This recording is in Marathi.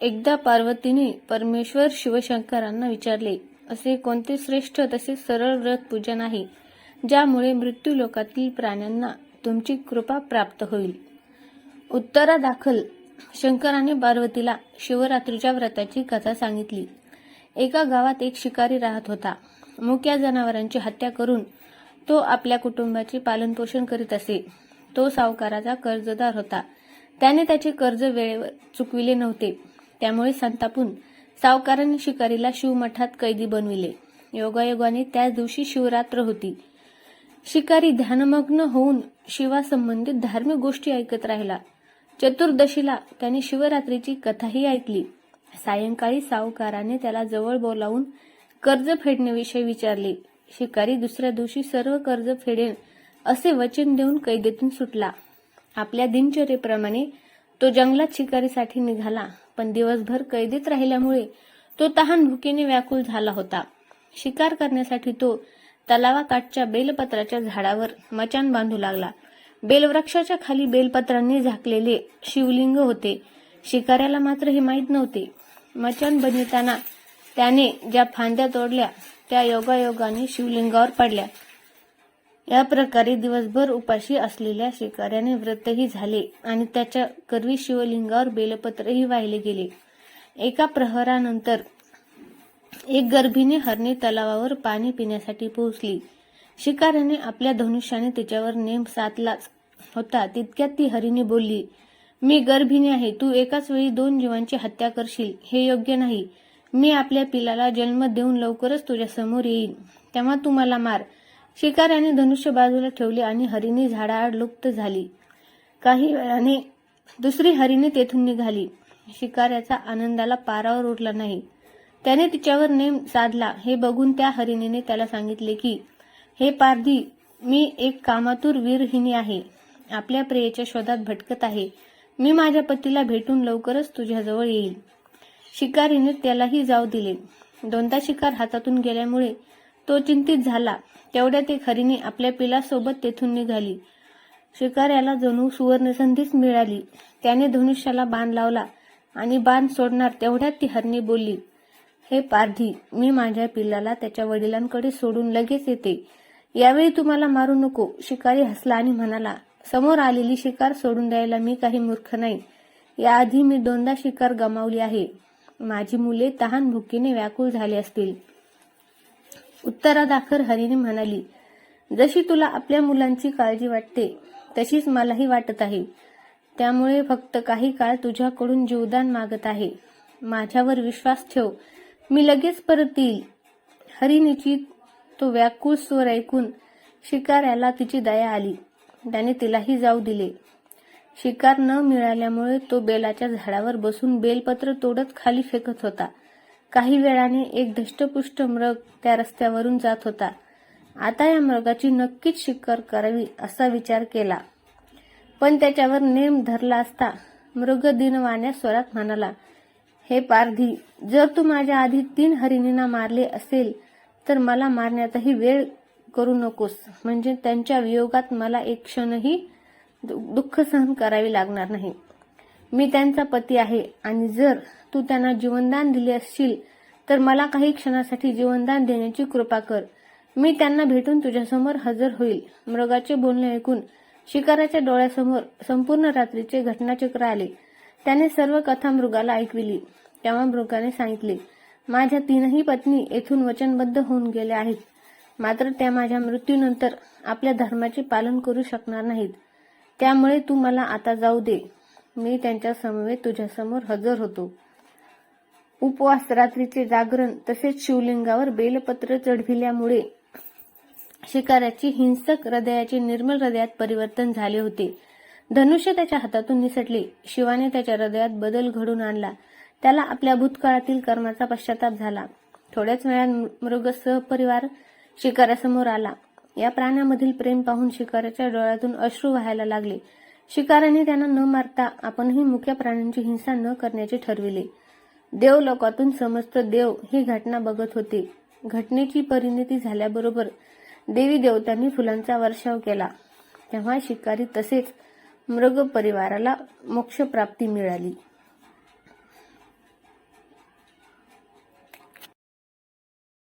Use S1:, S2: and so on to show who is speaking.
S1: एकदा पार्वतीने परमेश्वर शिवशंकरांना विचारले असे कोणते श्रेष्ठ तसे सरळ व्रत पूजन आहे ज्यामुळे मृत्यू लोकातील प्राण्यांना तुमची कृपा प्राप्त होईल? उत्तरादाखल शंकराने पार्वतीला शिवरात्रीच्या व्रताची कथा सांगितली. एका गावात एक शिकारी राहत होता. मुक्या जनावरांची हत्या करून तो आपल्या कुटुंबाचे पालनपोषण करीत असे. तो सावकाराचा कर्जदार होता. त्याने त्याचे कर्ज वेळेवर चुकविले नव्हते. त्यामुळे संतापून सावकाराने शिकारीला शिवमठात कैदी बनविले. योगायोगाने त्याच दिवशी शिवरात्र होती. शिकारी ध्यानमग्न होऊन शिवासंबंधित धार्मिक गोष्टी ऐकत राहिला. चतुर्दशीला त्याने शिवरात्रीची कथाही ऐकली. सायंकाळी सावकाराने त्याला जवळ बोलावून कर्ज फेडण्याविषयी विचारले. शिकारी दुसऱ्या दिवशी सर्व कर्ज फेडेन असे वचन देऊन कैदेतून सुटला. आपल्या दिनचर्येप्रमाणे तो जंगलात शिकारीसाठी निघाला. पण दिवसभर कैदेत राहिल्यामुळे तो तहान भुकेने व्याकुल झाला होता. शिकार करण्यासाठी तो तलावाकाठच्या बेलपत्राच्या झाडावर मचान बांधू लागला. बेलवृक्षाच्या खाली बेलपत्रांनी झाकलेले शिवलिंग होते. शिकाऱ्याला मात्र हे माहीत नव्हते. मचान बनविताना त्याने ज्या फांद्या तोडल्या त्या योगायोगाने शिवलिंगावर पडल्या. या प्रकारे दिवसभर उपाशी असलेल्या शिकाऱ्याने व्रतही झाले आणि त्याच्या करवी शिवलिंगावर बेलपत्रही वाहिले गेले. एका प्रहरानंतर एक गर्भिणी हरणी तलावावर पाणी पिण्यासाठी पोहोचली. शिकाऱ्याने आपल्या धनुष्याने तिच्यावर नेम साधलाच होता. तितक्यात ती हरिणी बोलली मी गर्भिणी आहे. तू एकाच वेळी दोन जीवांची हत्या करशील. हे योग्य नाही. मी आपल्या पिलाला जन्म देऊन लवकरच तुझ्या समोर येईन. तेव्हा तू मला मार. शिकाऱ्याने धनुष्य बाजूला ठेवले आणि हरिणी झाडाआड लुप्त झाली. काही वेळाने दुसरी हरिणी तेथून निघाली. शिकाऱ्याचा आनंदाला पारावर उरला नाही. त्याने तिच्यावर नेम साधला. हे बघून त्या हरिणीने त्याला सांगितले की हे पारधी मी एक कामातूर वीरहिनी आहे. आपल्या प्रियेच्या शोधात भटकत आहे. मी माझ्या पतीला भेटून लवकरच तुझ्याजवळ येईल. शिकारीने त्यालाही जाऊ दिले. दोनदा शिकार हातातून गेल्यामुळे तो चिंतित झाला. तेवढ्या ते खरीने आपल्या पिलासोबत तेथून निघाली. शिकाऱ्याला जणू सुवर्णसंधीच मिळाली. त्याने धनुष्याला बाण लावला आणि बाण सोडणार तेवढ्यात ती हरणी बोलली हे पारधी मी माझ्या पिल्लाला त्याच्या वडिलांकडे सोडून लगेच येते. यावेळी तुम्हाला मारू नको. शिकारी हसला आणि म्हणाला समोर आलेली शिकार सोडून द्यायला मी काही मूर्ख नाही. याआधी मी दोनदा शिकार गमावली आहे. माझी मुले तहान भुकीने व्याकुळ झाली असतील. उत्तरादाखर हरिणी म्हणाली जशी तुला आपल्या मुलांची काळजी वाटते तशीच मलाही वाटत आहे. त्यामुळे फक्त काही काळ तुझ्याकडून जीवदान मागत आहे. माझ्यावर विश्वास ठेव. मी लगेच परत येईल. हरिणीची तो व्याकुळ स्वर ऐकून शिकाऱ्याला तिची दया आली. त्याने तिलाही जाऊ दिले. शिकार न मिळाल्यामुळे तो बेलाच्या झाडावर बसून बेलपत्र तोडत खाली फेकत होता. काही वेळाने एक धष्टपुष्ट मृग त्या रस्त्यावरून जात होता. आता या मृगाची नक्कीच शिकार करावी असा विचार केला. पण त्याच्यावर नेम धरला असता मृग दिनवाण्या स्वरात म्हणाला हे पारधी जर तू माझ्या आधी तीन हरिणींना मारले असेल तर मला मारण्यातही वेळ करू नकोस. म्हणजे त्यांच्या वियोगात मला एक क्षणही दु- दुःख सहन करावे लागणार नाही. मी त्यांचा पती आहे आणि जर तू त्यांना जीवनदान दिले असशील तर मला काही क्षणासाठी जीवनदान देण्याची कृपा कर. मी त्यांना भेटून तुझ्यासमोर हजर होईल. मृगाचे बोलणे ऐकून शिकाराच्या डोळ्यासमोर संपूर्ण रात्रीचे घटनाचक्र आले. त्याने सर्व कथा मृगाला ऐकविली. तेव्हा मृगाने सांगितले माझ्या तीनही पत्नी येथून वचनबद्ध होऊन गेल्या आहेत. मात्र त्या माझ्या मृत्यूनंतर आपल्या धर्माचे पालन करू शकणार नाहीत. त्यामुळे तू मला आता जाऊ दे. मी त्यांच्या समवेत तुझ्यासमोर हजर होतो. उपवास रात्रीचे जागरण तसेच शिवलिंगावर बेलपत्र चढविल्यामुळे शिकाऱ्याची हिंसक हृदयाचे निर्मल हृदयात परिवर्तन झाले होते. धनुष्य त्याच्या हातातून निसटले. शिवाने त्याच्या हृदयात बदल घडून आणला. त्याला आपल्या भूतकाळातील कर्माचा पश्चाताप झाला. थोड्याच वेळात मृग सहपरिवार शिकाऱ्यासमोर आला. या प्राण्यामधील प्रेम पाहून शिकाऱ्याच्या डोळ्यातून अश्रू व्हायला लागले. शिकाऱ्याने त्यांना न मारता आपणही मुख्या प्राण्यांची हिंसा न करण्याचे ठरविले. देवलोकातून समस्त देव ही घटना बघत होते. घटनेची परिणती झाल्याबरोबर देवी देवतांनी फुलांचा वर्षाव केला. तेव्हा शिकारी तसेच मृग परिवाराला मोक्षप्राप्ती मिळाली.